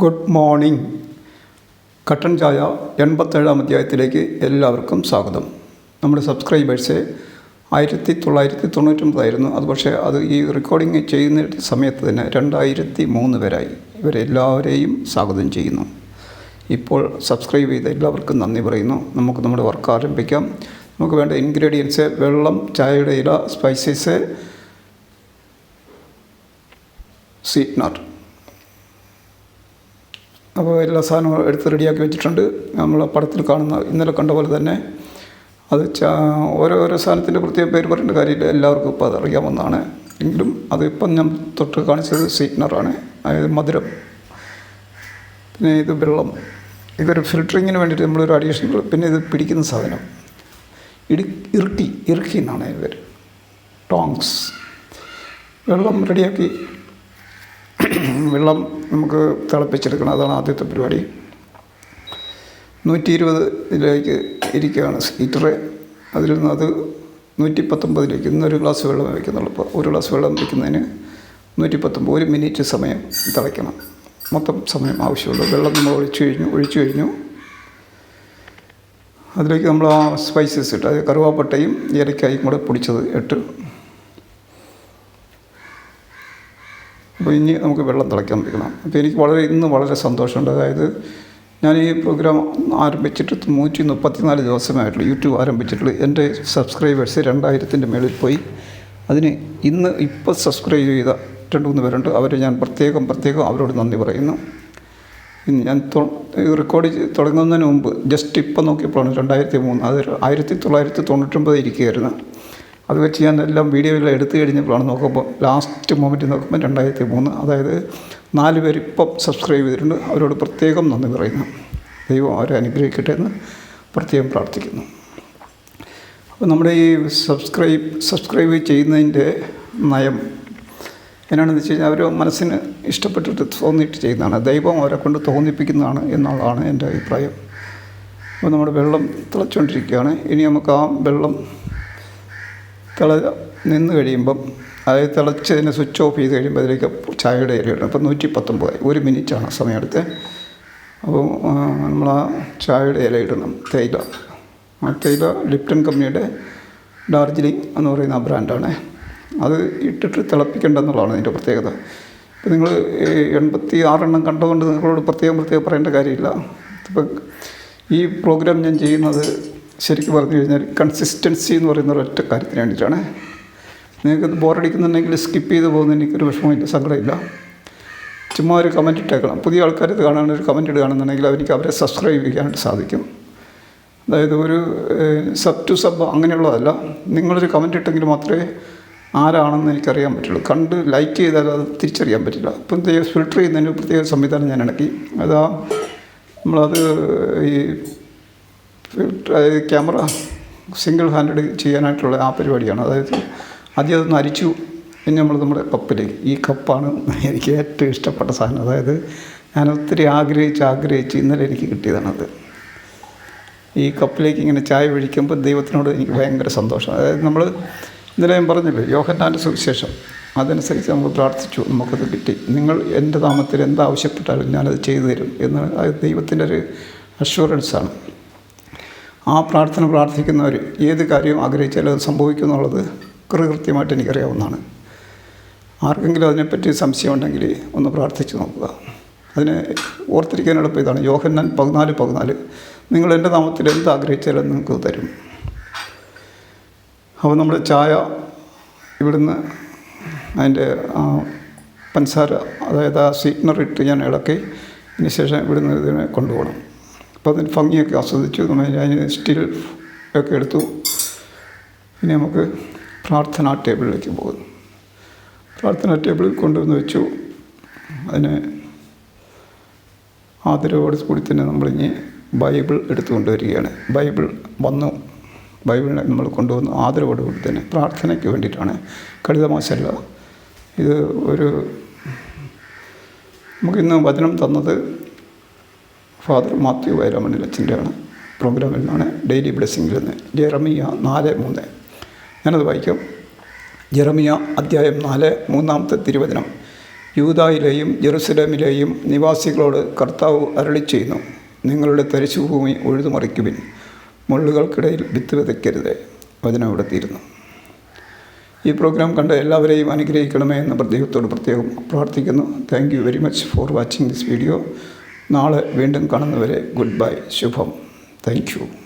Good morning കട്ടൻ ചായ എൺപത്തേഴാം അധ്യായത്തിലേക്ക് എല്ലാവർക്കും സ്വാഗതം. നമ്മുടെ സബ്സ്ക്രൈബേഴ്സ് ആയിരത്തി തൊള്ളായിരത്തി തൊണ്ണൂറ്റൊമ്പതായിരുന്നു അത് പക്ഷേ അത് ഈ റെക്കോർഡിങ് ചെയ്യുന്ന സമയത്ത് തന്നെ രണ്ടായിരത്തി മൂന്ന് പേരായി ഇവരെല്ലാവരെയും സ്വാഗതം ചെയ്യുന്നു. ഇപ്പോൾ സബ്സ്ക്രൈബ് ചെയ്ത എല്ലാവർക്കും നന്ദി പറയുന്നു. നമുക്ക് നമ്മുടെ വർക്ക് ആരംഭിക്കാം. നമുക്ക് വേണ്ട ഇൻഗ്രീഡിയൻസ് വെള്ളം ചായയുടെ ഇല സ്പൈസസ് സ്വീറ്റ്നർ അപ്പോൾ എല്ലാ സാധനവും എടുത്ത് റെഡിയാക്കി വെച്ചിട്ടുണ്ട്. നമ്മൾ പടത്തിൽ കാണുന്ന ഇന്നലെ കണ്ട പോലെ തന്നെ അത് ചാ ഓരോരോ സാധനത്തിന്റെ പ്രത്യേക പേര് പറയേണ്ട കാര്യമില്ല. എല്ലാവർക്കും ഇപ്പോൾ അതറിയാമെന്നാണ് എങ്കിലും അതിപ്പം ഞാൻ തൊട്ട് കാണിച്ചത് സ്വീറ്റ്നറാണ് അതായത് മധുരം. പിന്നെ ഇത് വെള്ളം. ഇതൊരു ഫിൽറ്ററിങ്ങിന് വേണ്ടിയിട്ട് നമ്മളൊരു അഡീഷണൽ പിന്നെ ഇത് പിടിക്കുന്ന സാധനം. ഇടി ഇറുക്കി ഇറുക്കി എന്നാണ് ഇവർ ടോങ്സ്. വെള്ളം റെഡിയാക്കി വെള്ളം നമുക്ക് തിളപ്പിച്ചെടുക്കണം. അതാണ് ആദ്യത്തെ പരിപാടി. നൂറ്റി ഇരുപത് ഇതിലേക്ക് ഇരിക്കുകയാണ് ഹീറ്റർ അതിൽ നിന്ന് അത് നൂറ്റി പത്തൊമ്പതിലേക്ക് ഇന്നൊരു ഗ്ലാസ് വെള്ളം വയ്ക്കുന്നുള്ളൂ. അപ്പോൾ ഒരു ഗ്ലാസ് വെള്ളം വയ്ക്കുന്നതിന് നൂറ്റി പത്തൊമ്പത് ഒരു മിനിറ്റ് സമയം തിളയ്ക്കണം. മൊത്തം സമയം ആവശ്യമുള്ളൂ. വെള്ളം നമ്മൾ ഒഴിച്ചു കഴിഞ്ഞു ഒഴിച്ചു കഴിഞ്ഞു. അതിലേക്ക് നമ്മൾ ആ സ്പൈസസ് ഇട്ട് അതായത് കറുവാപ്പട്ടയും ഏലക്കായും കൂടെ പൊടിച്ചത് ഇട്ട് അപ്പോൾ ഇനി നമുക്ക് വെള്ളം തിളയ്ക്കാൻ അപ്പോൾ എനിക്ക് വളരെ ഇന്ന് വളരെ സന്തോഷമുണ്ട്. അതായത് ഞാൻ ഈ പ്രോഗ്രാം ആരംഭിച്ചിട്ട് നൂറ്റി മുപ്പത്തിനാല് ദിവസമായിട്ടുള്ളൂ യൂട്യൂബ് ആരംഭിച്ചിട്ടുള്ളൂ. എന്റെ സബ്സ്ക്രൈബേഴ്സ് രണ്ടായിരത്തിന്റെ മേളിൽ പോയി. അതിന് ഇന്ന് ഇപ്പോൾ സബ്സ്ക്രൈബ് ചെയ്ത രണ്ട് മൂന്ന് പേരുണ്ട്. അവരെ ഞാൻ പ്രത്യേകം പ്രത്യേകം അവരോട് നന്ദി പറയുന്നു. ഞാൻ റെക്കോർഡ് തുടങ്ങുന്നതിന് മുമ്പ് ജസ്റ്റ് ഇപ്പം നോക്കിയപ്പോഴാണ് രണ്ടായിരത്തി മൂന്ന് അത് ആയിരത്തി തൊള്ളായിരത്തി തൊണ്ണൂറ്റൊമ്പത് ഇരിക്കുകയായിരുന്നു. അത് വെച്ച് ഞാൻ എല്ലാം വീഡിയോയെല്ലാം എടുത്തു കഴിഞ്ഞപ്പോഴാണ് നോക്കുമ്പോൾ ലാസ്റ്റ് മൊമെന്റ് നോക്കുമ്പോൾ രണ്ടായിരത്തി മൂന്ന്. അതായത് നാല് പേര് ഇപ്പം സബ്സ്ക്രൈബ് ചെയ്തിട്ടുണ്ട്. അവരോട് പ്രത്യേകം നന്ദി പറയുന്നു. ദൈവം അവരെ അനുഗ്രഹിക്കട്ടെ എന്ന് പ്രത്യേകം പ്രാർത്ഥിക്കുന്നു. അപ്പോൾ നമ്മുടെ ഈ സബ്സ്ക്രൈബ് സബ്സ്ക്രൈബ് ചെയ്യുന്നതിന്റെ നയം എന്നാണെന്ന് വെച്ച് കഴിഞ്ഞാൽ അവർ മനസ്സിന് ഇഷ്ടപ്പെട്ടിട്ട് തോന്നിയിട്ട് ചെയ്യുന്നതാണ്. ദൈവം അവരെ കൊണ്ട് തോന്നിപ്പിക്കുന്നതാണ് എന്നുള്ളതാണ് എന്റെ അഭിപ്രായം. അപ്പോൾ നമ്മുടെ വെള്ളം തിളച്ചുകൊണ്ടിരിക്കുകയാണ്. ഇനി നമുക്ക് ആ വെള്ളം തിള നിന്ന് കഴിയുമ്പം അതായത് തിളച്ചതിന് സ്വിച്ച് ഓഫ് ചെയ്ത് കഴിയുമ്പോൾ അതിലേക്ക് ചായയുടെ ഇല അപ്പോൾ നൂറ്റി പത്തൊമ്പത് ഒരു മിനിറ്റാണ് സമയമെടുത്ത്. അപ്പോൾ നമ്മൾ ആ ചായയുടെ ഇല ഇടണം. തേയില. ആ തേയില ലിപ്റ്റൺ കമ്പനിയുടെ ഡാർജിലിംഗ് എന്ന് പറയുന്ന ബ്രാൻഡാണ്. അത് ഇട്ടിട്ട് തിളപ്പിക്കേണ്ടെന്നുള്ളതാണ് അതിന്റെ പ്രത്യേകത. ഇപ്പം നിങ്ങൾ എൺപത്തി ആറെണ്ണം കണ്ടതുകൊണ്ട് നിങ്ങളോട് പ്രത്യേകം പ്രത്യേകം പറയേണ്ട കാര്യമില്ല. ഇപ്പം ഈ പ്രോഗ്രാം ഞാൻ ചെയ്യുന്നത് ശരിക്കും പറഞ്ഞു കഴിഞ്ഞാൽ കൺസിസ്റ്റൻസി എന്ന് പറയുന്ന ഒരൊറ്റ കാര്യത്തിന് വേണ്ടിയിട്ടാണ്. നിങ്ങൾക്കത് ബോറടിക്കുന്നുണ്ടെങ്കിൽ സ്കിപ്പ് ചെയ്ത് പോകുന്ന എനിക്കൊരു വിഷമമില്ല സങ്കടമില്ല. ചുമ്മാ ഒരു കമന്റ് ഇട്ടേക്കണം. പുതിയ ആൾക്കാർ ഇത് കാണാൻ ഒരു കമന്റ് ഇടുകയാണെന്നുണ്ടെങ്കിൽ അവർക്ക് അവരെ സബ്സ്ക്രൈബ് ചെയ്യാനായിട്ട് സാധിക്കും. അതായത് ഒരു സബ് ടു സബ് അങ്ങനെയുള്ളതല്ല. നിങ്ങളൊരു കമന്റ് ഇട്ടെങ്കിൽ മാത്രമേ ആരാണെന്ന് എനിക്കറിയാൻ പറ്റുള്ളൂ. കണ്ട് ലൈക്ക് ചെയ്താൽ അത് തിരിച്ചറിയാൻ പറ്റില്ല. അപ്പം ഫിൽട്ടർ ചെയ്യുന്നതിന് പ്രത്യേക സംവിധാനം ഞാൻ ഇണക്കി. അതാ നമ്മളത് ഈ ക്യാമറ സിംഗിൾ ഹാൻഡഡ് ചെയ്യാനായിട്ടുള്ള ആ പരിപാടിയാണ്. അതായത് ആദ്യം അതൊന്ന് അരിച്ചു പിന്നെ നമ്മൾ നമ്മുടെ കപ്പിലേക്ക് ഈ കപ്പാണ് എനിക്ക് ഏറ്റവും ഇഷ്ടപ്പെട്ട സാധനം. അതായത് ഞാൻ ഒത്തിരി ആഗ്രഹിച്ച് ആഗ്രഹിച്ച് ഇന്നലെ എനിക്ക് കിട്ടിയതാണത് ഈ കപ്പിലേക്ക് ഇങ്ങനെ ചായ ഒഴിക്കുമ്പോൾ ദൈവത്തിനോട് എനിക്ക് ഭയങ്കര സന്തോഷം. അതായത് നമ്മൾ ഇന്നലെ ഞാൻ പറഞ്ഞില്ലേ യോഹന്നാന്റെ സുവിശേഷം. അതനുസരിച്ച് നമ്മൾ പ്രാർത്ഥിച്ചു നമുക്കത് കിട്ടി. നിങ്ങൾ എന്റെ നാമത്തിൽ എന്താവശ്യപ്പെട്ടാലും ഞാനത് ചെയ്തു തരും എന്ന്. ദൈവത്തിന്റെ ഒരു അഷ്വറൻസാണ് ആ പ്രാർത്ഥന പ്രാർത്ഥിക്കുന്നവർ ഏത് കാര്യവും ആഗ്രഹിച്ചാലും അത് സംഭവിക്കും എന്നുള്ളത് കൃത്യമായിട്ട് എനിക്കറിയാവുന്നതാണ്. ആർക്കെങ്കിലും അതിനെപ്പറ്റി സംശയമുണ്ടെങ്കിൽ ഒന്ന് പ്രാർത്ഥിച്ച് നോക്കുക. അതിന് ഓർത്തിരിക്കാൻ എളുപ്പം ഇതാണ്. യോഹന്നാൻ പതിനാല് പതിനാല് നിങ്ങൾ എന്റെ നാമത്തിൽ എന്ത് ആഗ്രഹിച്ചാലും നിങ്ങൾക്ക് തരും. അപ്പോൾ നമ്മൾ ചായ ഇവിടുന്ന് അതിന്റെ പഞ്ചസാര അതായത് ആ സ്വീറ്റ്നർ ഇട്ട് ഞാൻ ഇളക്കി അതിന് ശേഷം ഇവിടുന്ന് ഇതിനെ കൊണ്ടുപോകണം. അപ്പോൾ അതിന് ഭംഗിയൊക്കെ ആസ്വദിച്ചു. അതിന് സ്റ്റിൽ ഒക്കെ എടുത്തു. ഇനി നമുക്ക് പ്രാർത്ഥനാ ടേബിളിലേക്ക് പോകുന്നു പ്രാർത്ഥനാ ടേബിളിൽ കൊണ്ടുവന്ന് വെച്ചു. അതിന് ആദരവോട് കൂടി തന്നെ നമ്മളിനി ബൈബിൾ എടുത്തുകൊണ്ട് വരികയാണ് ബൈബിൾ വന്നു. ബൈബിളിനെ നമ്മൾ കൊണ്ടുവന്ന്. ആദരവോട് കൂടി തന്നെ പ്രാർത്ഥനയ്ക്ക് വേണ്ടിയിട്ടാണ്. കളിതമാശല്ല ഇത് ഒരു നമുക്കിന്ന് വചനം തന്നത് ഫാദർ മാത്യു വൈരാമണിൽ അച്ഛന്റെയാണ് പ്രോഗ്രാമിൽ ഡെയിലി ബ്ലെസ്സിങ്ങിൽ നിന്ന് ജെറമിയ നാല് മൂന്ന്. ഞാനത് വായിക്കാം. ജെറമിയ അധ്യായം നാല് മൂന്നാമത്തെ തിരുവചനം. യൂതായിലെയും ജെറുസലേമിലെയും നിവാസികളോട് കർത്താവ് അരളി ചെയ്യുന്നു നിങ്ങളുടെ തരിശുഭൂമി ഉഴുതുമറിക്കുവിൻ മുള്ളുകൾക്കിടയിൽ വിത്ത് വിതയ്ക്കരുത്. വചനം ഇവിടെ തീരുന്നു. ഈ പ്രോഗ്രാം കണ്ട എല്ലാവരെയും അനുഗ്രഹിക്കണമേ എന്ന് പ്രത്യേകത്തോട് പ്രത്യേകം പ്രാർത്ഥിക്കുന്നു. Thank you very much for watching this video നാളെ വീണ്ടും കാണുന്നവരെ good bye. Shubham. Thank you.